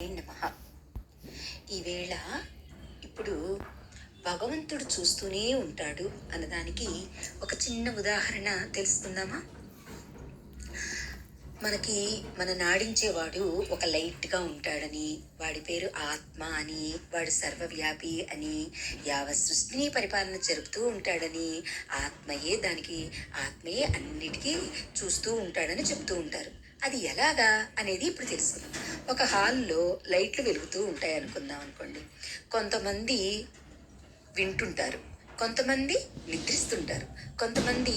నమ. ఈవేళ ఇప్పుడు భగవంతుడు చూస్తూనే ఉంటాడు అన్నదానికి ఒక చిన్న ఉదాహరణ తెలుసుకుందామా? మనకి మన నాడించేవాడు ఒక లైట్గా ఉంటాడని వాడి పేరు ఆత్మ అని వాడు సర్వవ్యాపి అని యావ సృష్టిని పరిపాలన జరుపుతూ ఉంటాడని ఆత్మయే దానికి ఆత్మయే అన్నిటికీ చూస్తూ ఉంటాడని చెప్తూ ఉంటారు. అది ఎలాగా అనేది ఇప్పుడు తెలుసుకుందాం ఒక హాల్లో లైట్లు వెలుగుతూ ఉంటాయి అనుకుందాం అనుకోండి. కొంతమంది వింటుంటారు. కొంతమంది నిద్రిస్తుంటారు. కొంతమంది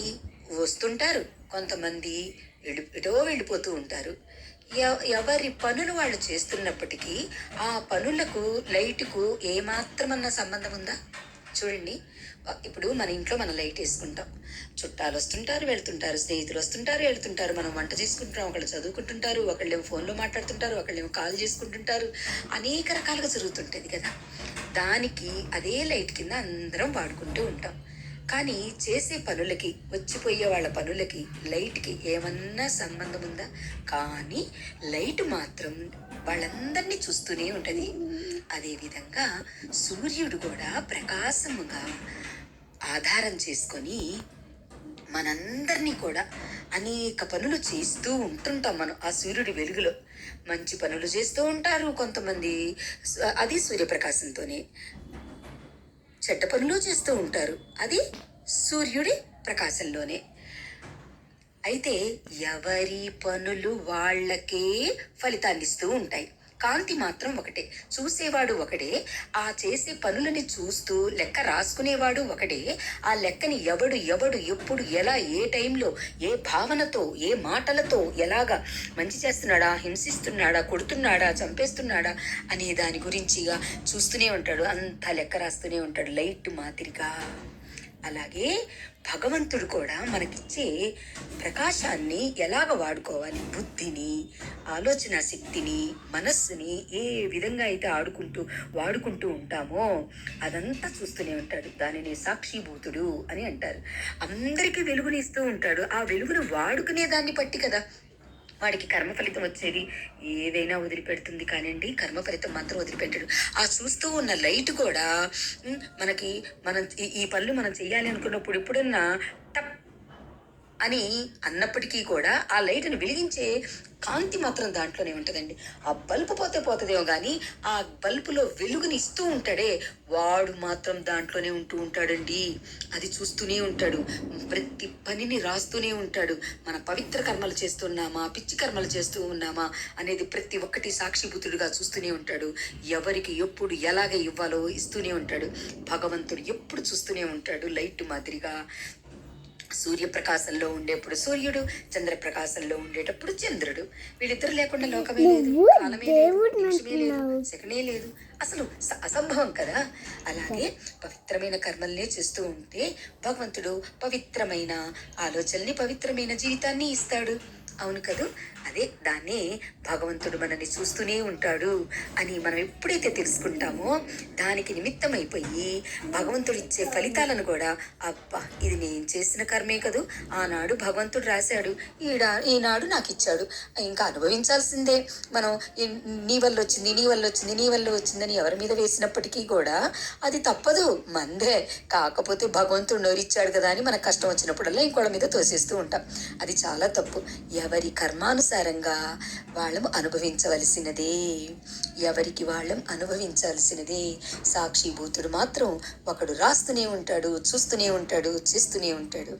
వస్తుంటారు. కొంతమంది వెళ్ళి ఎటో వెళ్ళిపోతూ ఉంటారు. ఎవరి పనులు వాళ్ళు చేస్తున్నప్పటికీ ఆ పనులకు లైటుకు ఏమాత్రమన్న సంబంధం ఉందా? చూడండి. ఇప్పుడు మన ఇంట్లో మనం లైట్ వేసుకుంటాం. చుట్టాలు వస్తుంటారు వెళ్తుంటారు స్నేహితులు వస్తుంటారు వెళ్తుంటారు. మనం వంట చేసుకుంటాం ఒకళ్ళు చదువుకుంటుంటారు ఒకళ్ళేమో ఫోన్లో మాట్లాడుతుంటారు ఒకళ్ళేమో కాల్ చేసుకుంటుంటారు. అనేక రకాలుగా జరుగుతుంటుంది కదా. దానికి అదే లైట్ కింద అందరం వాడుకుంటూ ఉంటాం. కానీ చేసే పనులకి వచ్చిపోయే వాళ్ళ పనులకి లైట్కి ఏమన్నా సంబంధం ఉందా? కానీ లైట్ మాత్రం వాళ్ళందరినీ చూస్తూనే ఉంటుంది. అదేవిధంగా సూర్యుడు కూడా ప్రకాశముగా ఆధారం చేసుకొని మనందరినీ కూడా అనేక పనులు చేస్తూ ఉంటుంటాం మనం ఆ సూర్యుడి వెలుగులో. మంచి పనులు చేస్తూ ఉంటారు కొంతమంది. అది సూర్యప్రకాశంతోనే. చెడ్డ పనులు చేస్తూ ఉంటారు. అది సూర్యుడి ప్రకాశంలోనే. అయితే ఎవరి పనులు వాళ్ళకే ఫలితాన్నిస్తూ ఉంటాయి. కాంతి మాత్రం ఒకటే. చూసేవాడు ఒకడే ఆ చేసే పనులని చూస్తూ లెక్క రాసుకునేవాడు ఒకడే ఆ లెక్కని ఎవడు ఎవడు ఎప్పుడు ఎలా ఏ టైంలో ఏ భావనతో ఏ మాటలతో ఎలాగా మంచి చేస్తున్నాడా హింసిస్తున్నాడా కొడుతున్నాడా చంపేస్తున్నాడా అనే దాని గురించిగా చూస్తూనే ఉంటాడు. అంత లెక్క రాస్తూనే ఉంటాడు. లైట్ మాదిరిగా. అలాగే భగవంతుడు కూడా మనకిచ్చే ప్రకాశాన్ని ఎలాగ వాడుకోవాలి? బుద్ధిని ఆలోచన శక్తిని మనస్సుని ఏ విధంగా అయితే ఆడుకుంటూ వాడుకుంటూ ఉంటామో అదంతా చూస్తూనే ఉంటాడు. దానిని సాక్షిభూతుడు అని అంటారు. అందరికీ వెలుగుని ఇస్తూ ఉంటాడు. ఆ వెలుగును వాడుకునే దాన్ని బట్టి కదా వాడికి కర్మ ఫలితం వచ్చేది. ఏదైనా వదిలిపెడుతుంది కానివ్వండి కర్మ ఫలితం మాత్రం వదిలిపెట్టడు. ఆ చూస్తూ ఉన్న లైట్ కూడా మనకి మనం ఈ- ఈ పనులు మనం చేయాలి అనుకున్నప్పుడు ఇప్పుడున్న టప్ అని అన్నప్పటికీ కూడా ఆ లైట్ని వెలిగించే కాంతి మాత్రం దాంట్లోనే ఉంటుందండి. ఆ బల్బు పోతే పోతుందేమో కానీ ఆ బల్బులో వెలుగుని ఇస్తూ ఉంటాడే వాడు మాత్రం దాంట్లోనే ఉంటూ ఉంటాడండి. అది చూస్తూనే ఉంటాడు. ప్రతి పనిని రాస్తూనే ఉంటాడు. మన పవిత్ర కర్మలు చేస్తున్నామా పిచ్చి కర్మలు చేస్తూ ఉన్నామా? అనేది ప్రతి ఒక్కటి సాక్షిభూతుడుగా చూస్తూనే ఉంటాడు. ఎవరికి ఎప్పుడు ఎలాగ ఇవ్వాలో ఇస్తూనే ఉంటాడు. భగవంతుడు ఎప్పుడు చూస్తూనే ఉంటాడు లైట్ మాదిరిగా. సూర్యప్రకాశంలో ఉండేప్పుడు సూర్యుడు చంద్రప్రకాశంలో ఉండేటప్పుడు చంద్రుడు. వీళ్ళిద్దరు లేకుండా లోకమే లేదు. కాలమే లేదు. నిమిషమే లేదు. సెకనే లేదు. అసలు అసంభవం కదా. అలాగే పవిత్రమైన కర్మల్నే చేస్తూ ఉంటే భగవంతుడు పవిత్రమైన ఆలోచనని పవిత్రమైన జీవితాన్ని ఇస్తాడు. అవును కదూ? అదే దాన్నే భగవంతుడు మనల్ని చూస్తూనే ఉంటాడు అని మనం ఎప్పుడైతే తెలుసుకుంటామో దానికి నిమిత్తమైపోయి భగవంతుడు ఇచ్చే ఫలితాలను కూడా అబ్బా ఇది నేను చేసిన కర్మే కదూ? ఆనాడు భగవంతుడు రాశాడు ఈడా ఈనాడు నాకు ఇచ్చాడు. ఇంకా అనుభవించాల్సిందే. మనం నీ వల్ల వచ్చింది నీ వల్ల వచ్చింది నీ వల్ల వచ్చిందని ఎవరి మీద వేసినప్పటికీ కూడా అది తప్పదు మందే. కాకపోతే భగవంతుడు నోరిచ్చాడు కదా అని మనకు కష్టం వచ్చినప్పుడల్లా ఇంకోళ్ళ మీద తోసేస్తూ ఉంటాం. అది చాలా తప్పు. ఎవరి కర్మానుసారంగా వాళ్ళం అనుభవించవలసినదే? ఎవరికి వాళ్ళం అనుభవించాల్సినదే? సాక్షిభూతుడు మాత్రం ఒకడు రాస్తూనే ఉంటాడు చూస్తూనే ఉంటాడు చేస్తూనే ఉంటాడు.